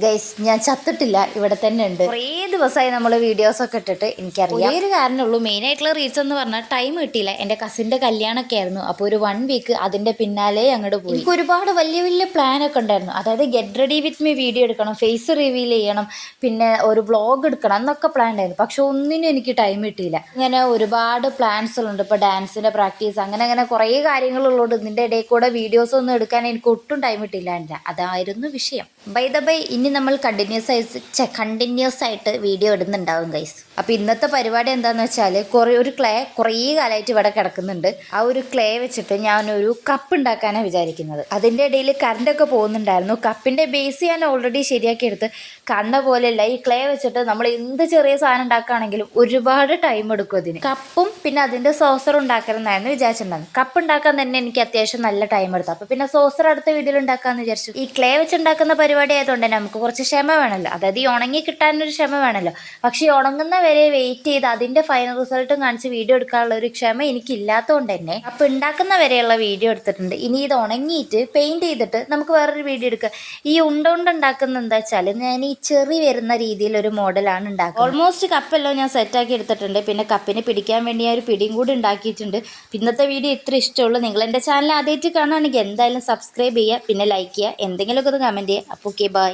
Guys ഞാൻ ചത്തിട്ടില്ല. ഇവിടെ തന്നെ ഉണ്ട്. കുറേ ദിവസമായി നമ്മൾ വീഡിയോസ് ഒക്കെ ഇട്ടിട്ട് എനിക്കറിയാം. ഒരേ കാരണമുള്ളൂ മെയിൻ ആയിട്ടുള്ള റീസൺ എന്ന് പറഞ്ഞാൽ ടൈം കിട്ടിയില്ല. എന്റെ കസിന്റെ കല്യാണമൊക്കെ ആയിരുന്നു. അപ്പോൾ ഒരു വൺ വീക്ക് അതിന്റെ പിന്നാലെ അങ്ങോട്ട് പോയി. എനിക്ക് ഒരുപാട് വലിയ വലിയ പ്ലാൻ ഒക്കെ ഉണ്ടായിരുന്നു. അതായത് get ready with me video എടുക്കണം ഫേസ് റിവീൽ ചെയ്യണം പിന്നെ ഒരു വ്ളോഗ് എടുക്കണം എന്നൊക്കെ പ്ലാൻ ഉണ്ടായിരുന്നു. പക്ഷെ ഒന്നിനും എനിക്ക് ടൈം കിട്ടിയില്ല. ഇങ്ങനെ ഒരുപാട് പ്ലാൻസുകളുണ്ട് ഇപ്പോൾ ഡാൻസിന്റെ പ്രാക്ടീസ് അങ്ങനെ അങ്ങനെ കുറേ കാര്യങ്ങളുള്ളതുകൊണ്ട് ഇതിന്റെ ഇടയിൽ കൂടെ വീഡിയോസ് ഒന്നും എടുക്കാൻ എനിക്ക് ഒട്ടും ടൈം കിട്ടിയില്ല. അതായിരുന്നു വിഷയം. ബൈ ദ ബൈ ഇനി നമ്മൾ കണ്ടിന്യൂസ് ആയി കണ്ടിന്യൂസ് ആയിട്ട് വീഡിയോ ഇടുന്നുണ്ടാവും ഗൈസ് അപ്പോൾ ഇന്നത്തെ പരിപാടി എന്താണെന്ന് വെച്ചാൽ കുറേ ഒരു ക്ലേ കുറേ കാലമായിട്ട് ഇവിടെ കിടക്കുന്നുണ്ട്. ആ ഒരു ക്ലേ വെച്ചിട്ട് ഞാൻ ഒരു കപ്പ് ഉണ്ടാക്കാനാണ് വിചാരിക്കുന്നത്. അതിന്റെ ഇടയിൽ കറണ്ടൊക്കെ പോകുന്നുണ്ടായിരുന്നു. കപ്പിന്റെ ബേസ് ഞാൻ ഓൾറെഡി ശരിയാക്കി എടുത്ത് കണ്ണ പോലെയല്ല. ഈ ക്ലേ വെച്ചിട്ട് നമ്മൾ എന്ത് ചെറിയ സാധനം ഉണ്ടാക്കുകയാണെങ്കിലും ഒരുപാട് ടൈം എടുക്കും അതിന്. കപ്പും പിന്നെ അതിന്റെ സോസർ ഉണ്ടാക്കണമെന്നായിരുന്നു വിചാരിച്ചിട്ടുണ്ടായിരുന്നു കപ്പ് ഉണ്ടാക്കാൻ തന്നെ എനിക്ക് അത്യാവശ്യം നല്ല ടൈം എടുത്തു. അപ്പോൾ പിന്നെ സോസർ അടുത്ത വീഡിയോയിൽ ഉണ്ടാക്കാമെന്ന് വിചാരിച്ചു. ഈ ക്ലേ വെച്ചുണ്ടാക്കുന്ന പരിപാടി ആയതുകൊണ്ട് തന്നെ നമുക്ക് കുറച്ച് ക്ഷമ വേണമല്ലോ അതായത് ഈ ഉണങ്ങി കിട്ടാനൊരു ക്ഷമ വേണമല്ലോ പക്ഷേ ഈ ഉണങ്ങുന്ന വരെ വെയിറ്റ് ചെയ്ത് അതിന്റെ ഫൈനൽ റിസൾട്ടും കാണിച്ച് വീഡിയോ എടുക്കാനുള്ള ഒരു ക്ഷമ എനിക്കില്ലാത്തതുകൊണ്ട് തന്നെ അപ്പോൾ ഉണ്ടാക്കുന്ന വരെയുള്ള വീഡിയോ എടുത്തിട്ടുണ്ട്. ഇനി ഇത് ഉണങ്ങിയിട്ട് പെയിന്റ് ചെയ്തിട്ട് നമുക്ക് വേറൊരു വീഡിയോ എടുക്കുക ഈ ഉണ്ട ഉണ്ട ഉണ്ടാക്കുന്ന എന്താ വെച്ചാൽ ഞാൻ ഈ ചെറി വരുന്ന രീതിയിൽ ഒരു മോഡലാണ് ഉണ്ടാക്കുക ഓൾമോസ്റ്റ് കപ്പെല്ലാം ഞാൻ സെറ്റാക്കി എടുത്തിട്ടുണ്ട്. പിന്നെ കപ്പിന് പിടിക്കാൻ വേണ്ടി ഞാൻ ഒരു പിടിയും കൂടി ഉണ്ടാക്കിയിട്ടുണ്ട് ഇന്നത്തെ വീഡിയോ ഇത്ര ഇഷ്ടമുള്ളൂ. നിങ്ങൾ എന്റെ ചാനൽ ആദ്യമായിട്ട് കാണുകയാണെങ്കിൽ എന്തായാലും സബ്സ്ക്രൈബ് ചെയ്യുക പിന്നെ ലൈക്ക് ചെയ്യുക. എന്തെങ്കിലുമൊക്കെ ഒന്ന് കമന്റ് ചെയ്യുക. അപ്പോൾ ഓക്കെ ബൈ